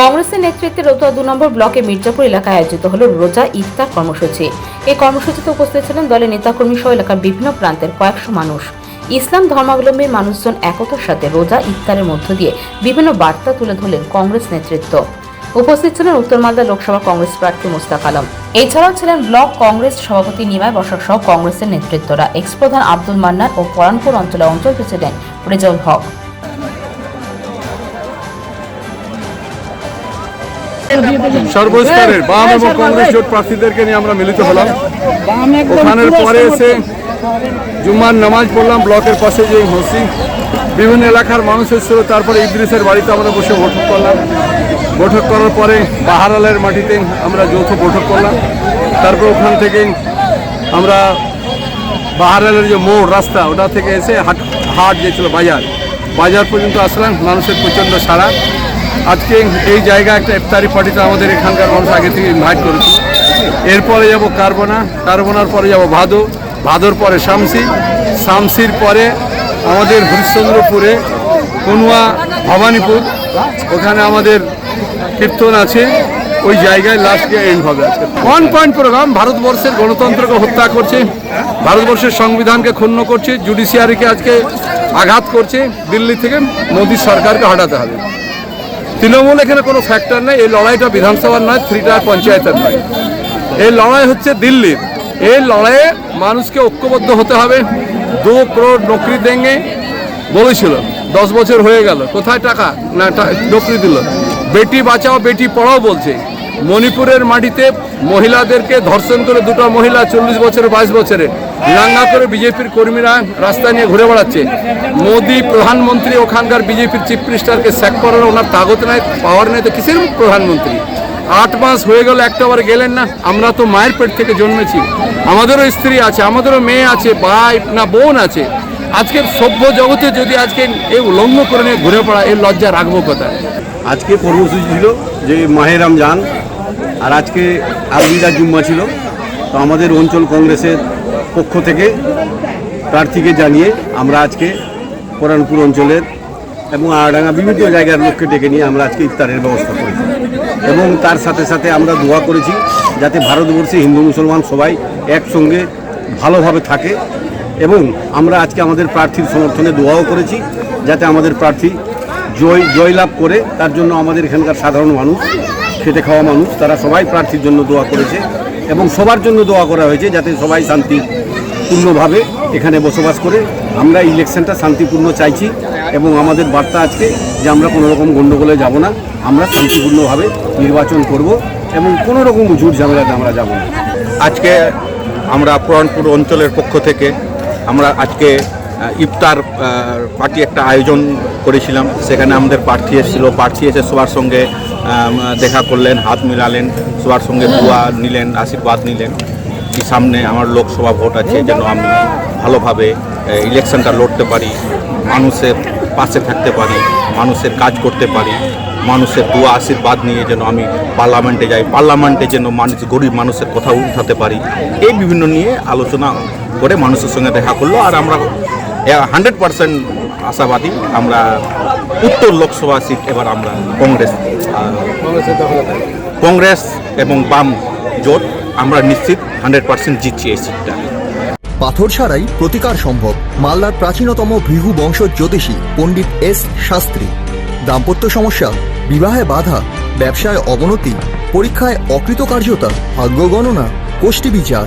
কংগ্রেসের নেতৃত্বে রতুয়া দু নম্বর ব্লকে মির্জাপুর এলাকায় আয়োজিত হল রোজা ইফতার কর্মসূচি। এই কর্মসূচিতে উপস্থিত ছিলেন দলের নেতাকর্মী সহ এলাকার বিভিন্ন প্রান্তের কয়েকশো মানুষ। ইসলাম ধর্মাবলম্বী মানুষজন একতার সাথে রোজা ইফতারের মধ্য দিয়ে বিভিন্ন বার্তা তুলে ধরলেন কংগ্রেস নেতৃত্ব। উপস্থিত ছিলেন উত্তর মালদা লোকসভা কংগ্রেস প্রার্থী মুস্তাক আলম। এছাড়াও ছিলেন ব্লক কংগ্রেস সভাপতি নিমাই বসাক সহ কংগ্রেসের নেতৃত্বরা। এক্স প্রধান আব্দুল মান্নান ও পরানপুর অঞ্চলের অঞ্চল প্রেসিডেন্ট রেজাউল হক। সর্বস্তরের বাম এবং কংগ্রেস জোট প্রার্থীদেরকে নিয়ে আমরা মিলিত হলাম। ওখানের পরে এসে জুম্মার নামাজ পড়লাম ব্লকের পাশে যে মসজিদ বিভিন্ন এলাকার মানুষ এসেছিল তারপরে ইদ্রিসের বাড়িতে আমরা বসে বৈঠক করলাম। বৈঠক করার পরে বাহারালের মাটিতে আমরা যৌথ বৈঠক করলাম। তারপর ওখান থেকে আমরা বাহারালের যে মোড় রাস্তা ওটা থেকে এসে হাট হাট যে ছিল বাজার। বাজার পর্যন্ত আসলাম মানুষের প্রচণ্ড সারা আজকে এই জায়গা একটা ইফতারি পার্টিতে আমাদের এখানকার মানুষ আগে থেকে ইনভাইট করেছিল এরপরে যাব কার্বনা, কার্বনার পরে যাব ভাদো, ভাদোর পরে শামসি, শামসির পরে আমাদের হরিশ্চন্দ্রপুরে কনুয়া ভবানীপুর। ওখানে আমাদের কীর্তন আছে, ওই জায়গায় লাস্ট এন্ড হবে আজকে। ওয়ান পয়েন্ট প্রোগ্রাম ভারতবর্ষের গণতন্ত্রকে হত্যা করছে, ভারতবর্ষের সংবিধানকে ক্ষুণ্ণ করছে জুডিশিয়ারিকে আজকে আঘাত করছে, দিল্লি থেকে মোদী সরকারকে হটাতে হবে। তৃণমূল এখানে কোনো ফ্যাক্টর নেই, এই লড়াইটা বিধানসভার নয়, থ্রিটার পঞ্চায়েতের নয়। এই লড়াই হচ্ছে দিল্লির। এই লড়াইয়ে মানুষকে ঐক্যবদ্ধ হতে হবে। দু করোড় নকরি দেঙ্গে বলেছিল, দশ বছর হয়ে গেল। কোথায় টাকা? না নকরি দিল। বেটি বাঁচাও, বেটি পড়াও বলছে। মণিপুরের মাটিতে মহিলাদেরকে ধর্ষণ করে দুটো মহিলা চল্লিশ বছরে বাইশ বছরে লাঙ্গা করে বিজেপির কর্মীরা রাস্তা নিয়ে ঘুরে বেড়াচ্ছে। মোদি প্রধানমন্ত্রী ওখানকার বিজেপির চিফ মিনিস্টারকে স্যাক করার ওনার তাগত নাই, পাওয়ার নেই তো কিসের প্রধানমন্ত্রী? আট মাস হয়ে গেল একটাবার গেলেন না, আমরা তো মায়ের পেট থেকে জন্মেছি। আমাদেরও স্ত্রী আছে, আমাদেরও মেয়ে আছে, ভাই না বোন আছে। আজকে সভ্য জগতে যদি আজকে এই উলঙ্গ করে নিয়ে ঘুরে পড়া এই লজ্জা রাখব কোথায়? আজকে কর্মসূচি ছিল যে মাহে রমজান আর আজকে আলবিদা জুম্মা ছিল, তো আমাদের অঞ্চল কংগ্রেসের পক্ষ থেকে প্রার্থীকে জানিয়ে আমরা আজকে পরানপুর অঞ্চলের এবং আড়াঙ্গা বিভিন্ন জায়গার লোককে ডেকে নিয়ে আমরা আজকে ইফতারের ব্যবস্থা করেছি। এবং তার সাথে সাথে আমরা দোয়া করেছি যাতে ভারতবর্ষে হিন্দু মুসলমান সবাই একসঙ্গে ভালোভাবে থাকে এবং আমরা আজকে আমাদের প্রার্থীর সমর্থনে দোয়াও করেছি যাতে আমাদের প্রার্থী জয় জয়লাভ করে তার জন্য আমাদের এখানকার সাধারণ মানুষ খেটে খাওয়া মানুষ, তারা সবাই প্রার্থীর জন্য দোয়া করেছে এবং সবার জন্য দোয়া করা হয়েছে যাতে সবাই শান্তিপূর্ণভাবে এখানে বসবাস করে। আমরা ইলেকশনটা শান্তিপূর্ণ চাইছি এবং আমাদের বার্তা আজকে যে আমরা কোনো রকম গণ্ডগোলে যাব না, আমরা শান্তিপূর্ণভাবে নির্বাচন করব এবং কোনো রকম ঝুট ঝামেলাতে আমরা যাব না। আজকে আমরা পুরানপুর অঞ্চলের পক্ষ থেকে আমরা আজকে ইফতার পার্টি একটা আয়োজন করেছিলাম। সেখানে আমাদের প্রার্থী এসেছিল। প্রার্থী এসে সবার সঙ্গে দেখা করলেন, হাত মিলালেন, সবার সঙ্গে দোয়া নিলেন, আশীর্বাদ নিলেন সামনে আমার লোকসভা ভোট আছে, যেন আমি ভালোভাবে ইলেকশনটা লড়তে পারি, মানুষের পাশে থাকতে পারি, মানুষের কাজ করতে পারি, মানুষের দোয়া, আশীর্বাদ নিয়ে যেন আমি পার্লামেন্টে যাই, পার্লামেন্টে যেন মানুষ, গরিব মানুষের কথা উঠাতে পারি। এই বিভিন্ন নিয়ে আলোচনা করে মানুষের সঙ্গে দেখা করল। আর আমরা হান্ড্রেড পার্সেন্ট আশাবাদী আমরা উত্তর লোকসভা সিট এবার আমরা কংগ্রেস কংগ্রেস এবং বাম জোট আমরা নিশ্চিত হান্ড্রেড পার্সেন্ট জিতছি এই সিটটা। পাথর ছাড়াই প্রতিকার সম্ভব মালদার প্রাচীনতম ভৃগু বংশ জ্যোতিষী পণ্ডিত এস শাস্ত্রী। দাম্পত্য সমস্যা, বিবাহে বাধা, ব্যবসায় অবনতি, পরীক্ষায় অকৃতকার্যতা, ভাগ্য গণনা গোষ্ঠী বিচার